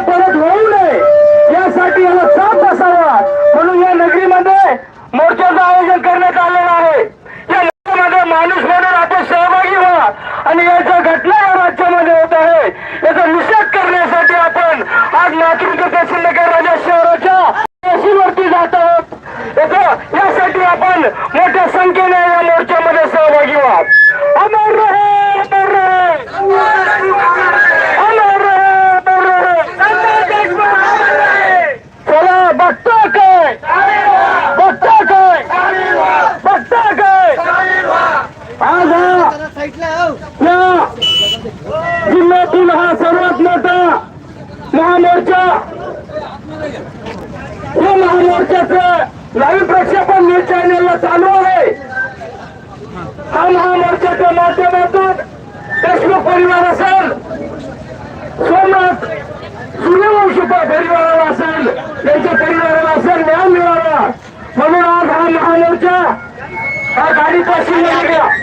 परत होऊ नये. यासाठी याला चाप असावा म्हणून या नगरीमध्ये मोर्चाचं आयोजन करण्यात आलेलं आहे या मोर्चामध्ये माणूस म्हणून आपण सहभागी व्हा आणि याच्या घटना या राज्यामध्ये होत आहे याचा निषेध करण्यासाठी आपण आज लातूर तहसील नगर राजा शहराच्या तहसीलवरती जात आहोत याचं- यासाठी आपण मोठ्या संख्येने या मोर्चामध्ये सहभागी व्हा अमर रहे अमर रहे अमर रहे अमर रहे चला बघता काय बघता काय बघता काय आज हा या जिल्ह्यातील हा सर्वात मोठा महामोर्चा या महामोर्चाचं लाईव्ह प्रक्षेपण न्यूज चॅनेलला चालू आहे. हा महामोर्चाच्या माध्यमातून देशमुख परिवार असेल सोमनाथ सूर्यवंशी परिवाराला असेल त्यांच्या परिवाराला असेल न्याय मिळावा. म्हणून आज हा महामोर्चा हा गाडीपासून तहसीलमध्ये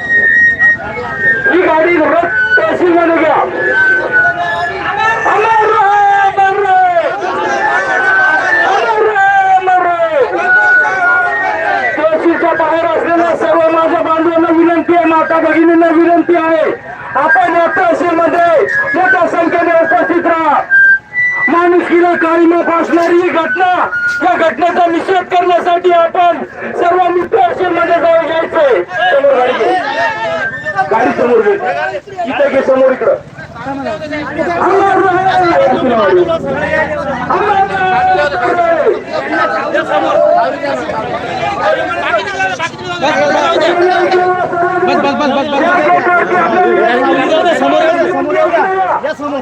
काळीमा फासणारी ही घटना या घटनेचा निषेध करण्यासाठी आपण सर्वांनी तहसीलमध्ये जाऊन घ्यायचंय समोर गाडी समोर इथे घे समोर इकडं. अमर रहे. अमर रहे. बस बस बस बस या गेटवरती आपल्याला समोर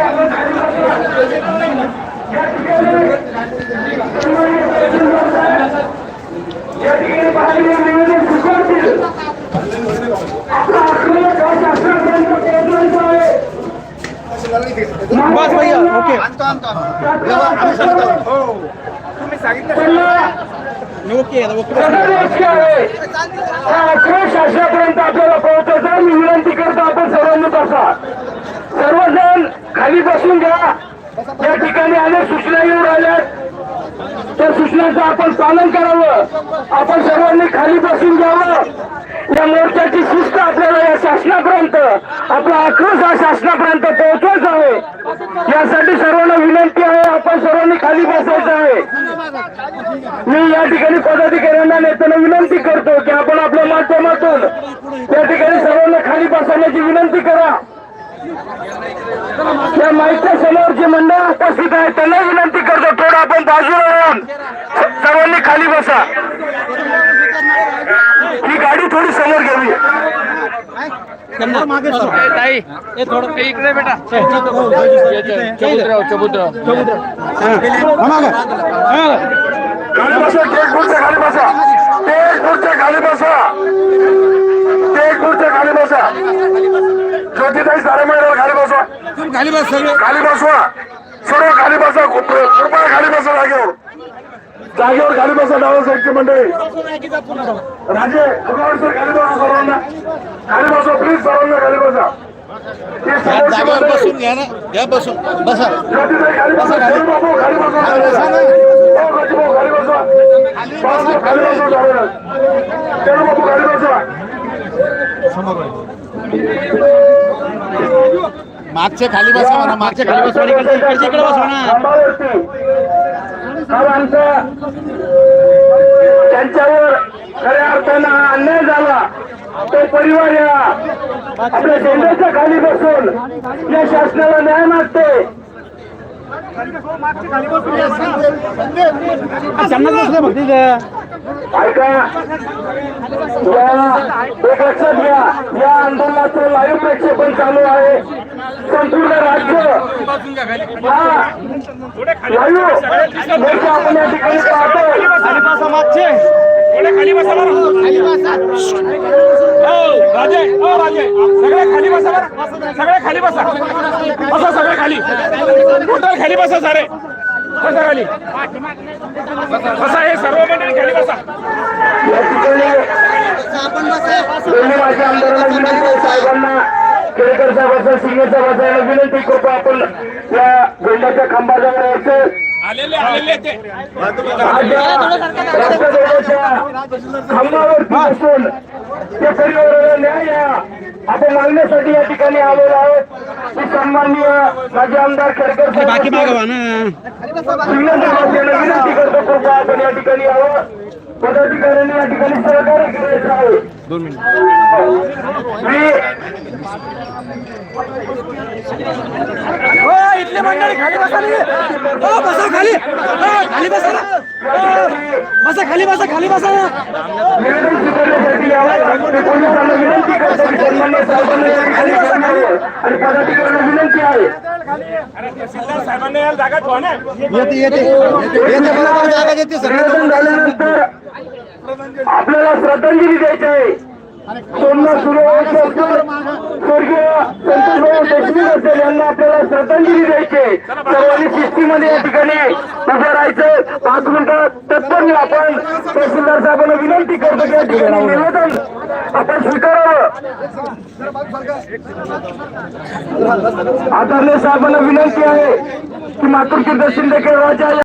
बस भैया ओके. Okay okay. आक्रोश शासनापर्यंत आपल्याला पोहोचायचा मी विनंती करतो आपण सर्वांनी बसा. सर्वजण खाली बसून घ्या या ठिकाणी अनेक सूचना येऊन आल्यात त्या सूचनांचं आपण पालन करावं. आपण सर्वांनी खाली बसून घ्यावं. या मोर्चाची शिस्त आपल्याला या शासनापर्यंत आपला आक्रोश हा शासनापर्यंत पोहोचवायचा आहे. यासाठी सर्वांना विनंती आहे आपण सर्वांनी खाली बसायचं आहे. मी या ठिकाणी पदाधिकाऱ्यांना नेत्यांना विनंती करतो की आपण आपल्या माध्यमातून या ठिकाणी सर्वांना खाली बसवण्याची विनंती करा. या माईकच्या समोर जे मंडळ उपस्थित आहे त्यांना विनंती करतो थोडं आपण बाजूला राहून सर्वांनी खाली बसा. ही गाडी थोडी समोर घ्यावी. ताई थोडं ते इकडे बेटा. चबुद्राव चबुद्राव खाली बसा टेक खुर्च्या खाली बसा. टेक खुर्च्या खाली बसा. टेक खुर्च्या खाली बसा. ज्योतिताई सारे महिन्याला खाली बसवा खाली बस सगळे खाली बसवा सर्व खाली बसा कृप- कृपया खाली बसा जागेवर जागेवर खाली बसा डावा साईडची मंडळी राजे तुकावर सर खाली बसा सर्वांना खाली बसवा प्लीज सर्वांना खाली बसा हे समोरची जागेवर मंडळी. बसून घ्या ना घ्या बसून बसा ज्योतिताई खाली बसा खेळू बाबू खाली बसा हो, राजू भाऊ खाली बसा बाळासाहेब खाली बसा डाव्याला. खेळू बाबू खाली बसा मागचे खाली बसा म्हणा मागचे खाली बसा इकडचे इकडे बसवा ना त्यांच्यावर खऱ्या अर्थानं अन्याय झाला. तो परिवार या. आपल्या झेंड्याच्या खाली बसून या शासनाला न्याय मागते. ऐका या एक लक्षात घ्या. या आंदोलनाचं लाईव्ह प्रक्षेपण चालू आहे. संपूर्ण राज्य हा आपण या ठिकाणी खाली बसा बरं. राजे राजे. सगळे खाली बसा बरं. सगळे खाली बसा. बसा सगळे खाली. टोटल खाली बसा सारे? बसा खाली. बसा हे सर्व मंडळी खाली बसा. या ठिकाणी दोन्ही माझ्या आमदारांना विनंती आहे. साहेबांना केळकर साहेबांचा सिंगे साहेबांना विनंती करतो आपण या झेंड्याच्या खांबाजवळ यायचं. खांबावरती बसून त्या परिवाराला न्याय द्या आपण मागण्यासाठी या ठिकाणी आलेलो आहोत. मी सन्माननीय माजी आमदार खेडकर साहेब विनंती करतो कृपया आपण या ठिकाणी यावं पदाधिकाऱ्यांनी या ठिकाणी सहकार्य आहे दोन मिनिट इथले मंडळी खाली बसा बसा खाली खाली बसा ना बसा खाली बसा खाली बसा ना विनंती आहे साहेबांना यायला जागा ठेवा ना येते येते येते बरोबर जागा निवेदन झाल्यानंतर आपल्याला श्रद्धांजली द्यायची. आहे सोमनाथ सूर्यवंशी स्वर्गीय संतोषभाऊ देशमुख असेल यांना आपल्याला श्रद्धांजली द्यायची. आहे सर्वांनी शिस्तीमध्ये या ठिकाणी उभं राहायचं. पाच मिनिटं तत्पर आपण. तहसीलदार साहेबांना विनंती करतो की या ठिकाणी निवेदन आपण स्वीकारावं. आदरणीय साहेबांना विनंती आहे की मातुरकी दर्शन देखील राजा